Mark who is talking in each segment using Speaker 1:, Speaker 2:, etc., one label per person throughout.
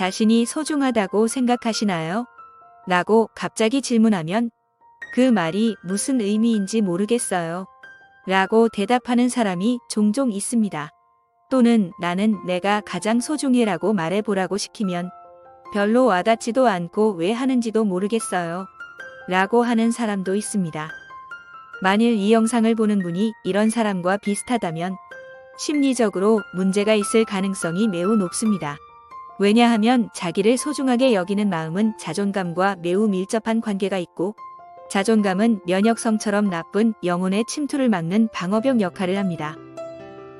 Speaker 1: 자신이 소중하다고 생각하시나요? 라고 갑자기 질문하면 그 말이 무슨 의미인지 모르겠어요. 라고 대답하는 사람이 종종 있습니다. 또는 나는 내가 가장 소중해 라고 말해보라고 시키면 별로 와닿지도 않고 왜 하는지도 모르겠어요. 라고 하는 사람도 있습니다. 만일 이 영상을 보는 분이 이런 사람과 비슷하다면 심리적으로 문제가 있을 가능성이 매우 높습니다. 왜냐하면 자기를 소중하게 여기는 마음은 자존감과 매우 밀접한 관계가 있고 자존감은 면역성처럼 나쁜 영혼의 침투를 막는 방어벽 역할을 합니다.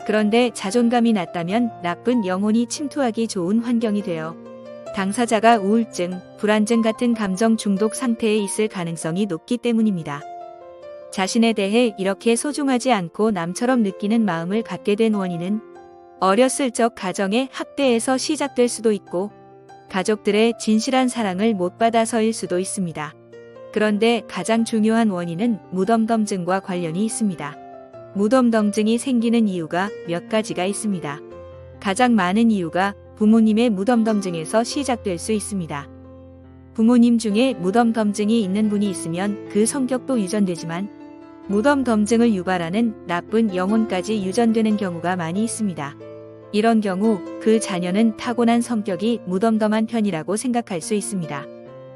Speaker 1: 그런데 자존감이 낮다면 나쁜 영혼이 침투하기 좋은 환경이 되어 당사자가 우울증, 불안증 같은 감정 중독 상태에 있을 가능성이 높기 때문입니다. 자신에 대해 이렇게 소중하지 않고 남처럼 느끼는 마음을 갖게 된 원인은 어렸을 적 가정의 학대에서 시작될 수도 있고 가족들의 진실한 사랑을 못 받아서일 수도 있습니다. 그런데 가장 중요한 원인은 무덤덤증과 관련이 있습니다. 무덤덤증이 생기는 이유가 몇 가지가 있습니다. 가장 많은 이유가 부모님의 무덤덤증에서 시작될 수 있습니다. 부모님 중에 무덤덤증이 있는 분이 있으면 그 성격도 유전되지만 무덤덤증을 유발하는 나쁜 영혼까지 유전되는 경우가 많이 있습니다. 이런 경우 그 자녀는 타고난 성격이 무덤덤한 편이라고 생각할 수 있습니다.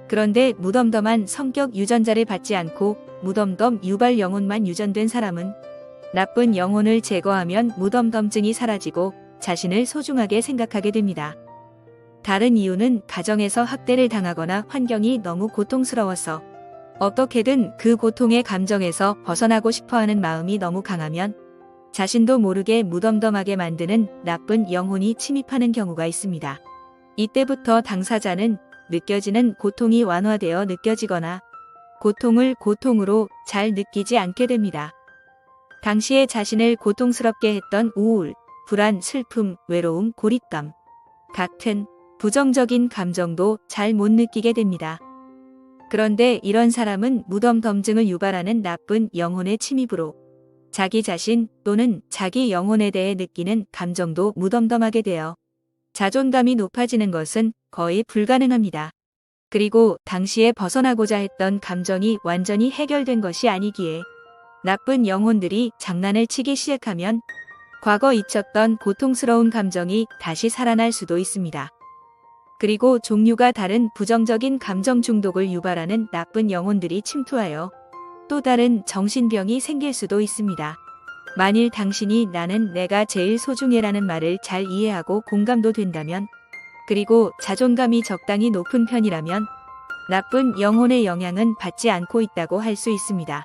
Speaker 1: 그런데 무덤덤한 성격 유전자를 받지 않고 무덤덤 유발 영혼만 유전된 사람은 나쁜 영혼을 제거하면 무덤덤증이 사라지고 자신을 소중하게 생각하게 됩니다. 다른 이유는 가정에서 학대를 당하거나 환경이 너무 고통스러워서 어떻게든 그 고통의 감정에서 벗어나고 싶어 하는 마음이 너무 강하면 자신도 모르게 무덤덤하게 만드는 나쁜 영혼이 침입하는 경우가 있습니다. 이때부터 당사자는 느껴지는 고통이 완화되어 느껴지거나 고통을 고통으로 잘 느끼지 않게 됩니다. 당시에 자신을 고통스럽게 했던 우울, 불안, 슬픔, 외로움, 고립감 같은 부정적인 감정도 잘 못 느끼게 됩니다. 그런데 이런 사람은 무덤덤증을 유발하는 나쁜 영혼의 침입으로 자기 자신 또는 자기 영혼에 대해 느끼는 감정도 무덤덤하게 되어 자존감이 높아지는 것은 거의 불가능합니다. 그리고 당시에 벗어나고자 했던 감정이 완전히 해결된 것이 아니기에 나쁜 영혼들이 장난을 치기 시작하면 과거 잊혔던 고통스러운 감정이 다시 살아날 수도 있습니다. 그리고 종류가 다른 부정적인 감정 중독을 유발하는 나쁜 영혼들이 침투하여 또 다른 정신병이 생길 수도 있습니다. 만일 당신이 나는 내가 제일 소중해라는 말을 잘 이해하고 공감도 된다면 그리고 자존감이 적당히 높은 편이라면 나쁜 영혼의 영향은 받지 않고 있다고 할 수 있습니다.